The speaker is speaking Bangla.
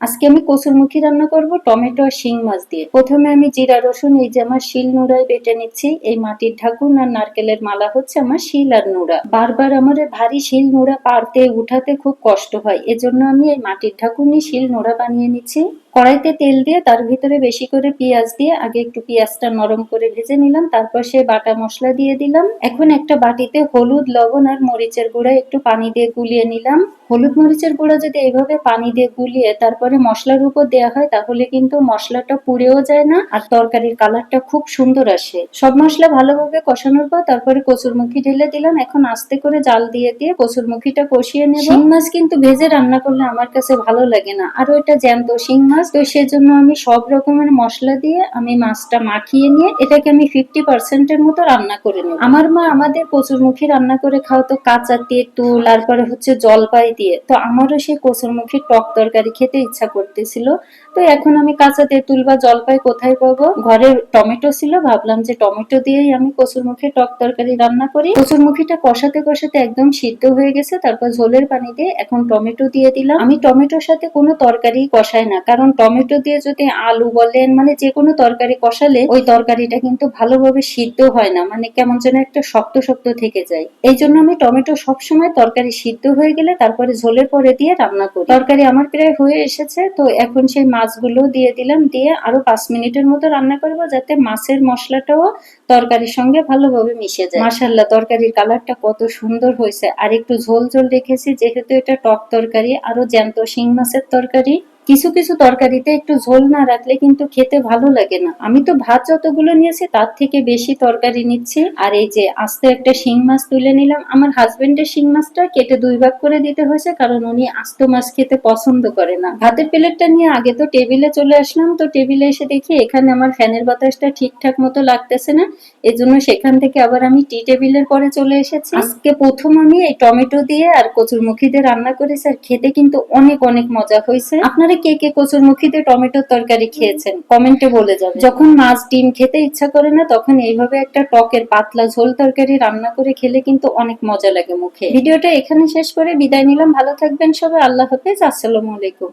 আজকে আমি কচুরমুখী রান্না করব টমেটো আর শিং মাছ দিয়ে। প্রথমে আমি জিরা, রসুন, এই যে আমার শিল নোড়ায় বেটে নিচ্ছি। এই মাটির ঢাকুন আর নারকেলের মালা হচ্ছে আমার শিল আর নোড়া। বারবার আমার ভারী শিল নোড়া পারতে উঠাতে খুব কষ্ট হয়। এজন্য আমি এই মাটির ঢাকুনি শিল নোড়া বানিয়ে নিচ্ছি। কড়াইতে তেল দিয়ে তার ভিতরে বেশি করে পেঁয়াজ দিয়ে আগে একটু পেঁয়াজটা নরম করে ভেজে নিলাম তারপর সে বাটা মশলা দিয়ে দিলাম। এখন একটা বাটিতে হলুদ লবণ আর মরিচের গুঁড়া একটু পানি দিয়ে গুলিয়ে নিলাম। হলুদ মরিচের গুঁড়া যদি এইভাবে পানি দিয়ে গুলিয়ে তারপরে মশলার উপর দেওয়া হয় তাহলে কিন্তু মশলাটা পুড়েও যায় না আর তরকারির কালারটা খুব সুন্দর আসে। সব মশলা ভালোভাবে কষানোর পর তারপরে কচুরমুখী ঢেলে দিলাম। এখন আস্তে করে জাল দিয়ে দিয়ে কচুরমুখীটা কষিয়ে নেব। শিং মাছ কিন্তু ভেজে রান্না করলে আমার কাছে ভালো লাগে না। আরও এটা জ্যান্ত শিং মাছ তো সেজন্য আমি সব রকমের মশলা দিয়ে আমি মাছটা মাখিয়ে নিয়ে এটাকে আমি ফিফটি পার্সেন্টের মতো রান্না করে নিই আমার মা আমাদের কচুর কচুরমুখী রান্না করে খাওয়াতো কাঁচা তেঁতুল তারপরে হচ্ছে জলপাই দিয়ে। তো আমারও সেই কচুরমুখী টক তরকারি খেতে ইচ্ছা করতেছিল। তো এখন আমি কাঁচা তেঁতুল বা জলপাই কোথায় পাবো? ঘরে টমেটো ছিল, ভাবলাম যে টমেটো দিয়েই আমি কচুরমুখী টক তরকারি রান্না করি। কচুরমুখীটা কষাতে কষাতে একদম সিদ্ধ হয়ে গেছে, তারপর ঝোলের পানি দিয়ে এখন টমেটো দিয়ে দিলাম। আমি টমেটোর সাথে কোনো তরকারি কষাই না, কারণ টমেটো দিয়ে যদি আলু বলেন মানে যে কোনো তরকারি কষালে ওই তরকারিটা কিন্তু ভালোভাবে সিদ্ধ হয় না মানে কেমন যেন একটা শক্ত শক্ত থেকে যায়। এই জন্য আমি টমেটো সবসময় তরকারি সিদ্ধ হয়ে গেলে তারপরে ঝোলের পরে দিয়ে রান্না করি। তরকারি আমার প্রায় হয়ে এসেছে, তো এখন সেই মাছগুলো দিয়ে দিলাম, দিয়ে আরও পাঁচ মিনিটের মতো রান্না করব যাতে মাছের মশলাটাও তরকারির সঙ্গে ভালোভাবে মিশে যায়। মাসাল্লাহ তরকারির কালারটা কত সুন্দর হয়েছে। আর একটু ঝোল ঝোল রেখেছি, যেহেতু এটা টক তরকারি, আরও জ্যান্ত শিং মাছের তরকারি। কিছু কিছু তরকারিতে একটু ঝোল না রাখলে কিন্তু খেতে ভালো লাগে না। আমি তো ভাত যতগুলো নিয়েছি, তার থেকে বেশি তরকারি নিচ্ছি। আর এই যে আস্তে একটা শিং মাছ তুলে নিলাম। আমার হাজবেন্ডের শিং মাছটা কেটে দুই ভাগ করে দিতে হয়েছে, কারণ উনি আস্ত মাছ খেতে পছন্দ করে না। ভাতের প্লেটটা নিয়ে আগে তো টেবিলে চলে আসলাম। তো টেবিলে এসে দেখি এখানে আমার ফ্যানের বাতাসটা ঠিকঠাক মতো লাগতেছে না। এজন্য সেখান থেকে আবার আমি টি টেবিলের পরে চলে এসেছি। আজকে প্রথম আমি এই টমেটো দিয়ে আর কচুরমুখী দিয়ে রান্না করেছি। আর খেতে কিন্তু অনেক অনেক মজা হয়েছে। আপনারা কে কে কচুরমুখী দিয়ে টমেটোর তরকারি খেয়েছেন? কমেন্টে বলে যাবেন যখন মাছ ডিম খেতে ইচ্ছা করে না, তখন এইভাবে একটা টকের পাতলা ঝোল তরকারি রান্না করে খেলে কিন্তু অনেক মজা লাগে মুখে। ভিডিওটা এখানে শেষ করে বিদায় নিলাম। ভালো থাকবেন সবাই। আল্লাহ হাফেজ। আসসালামু আলাইকুম।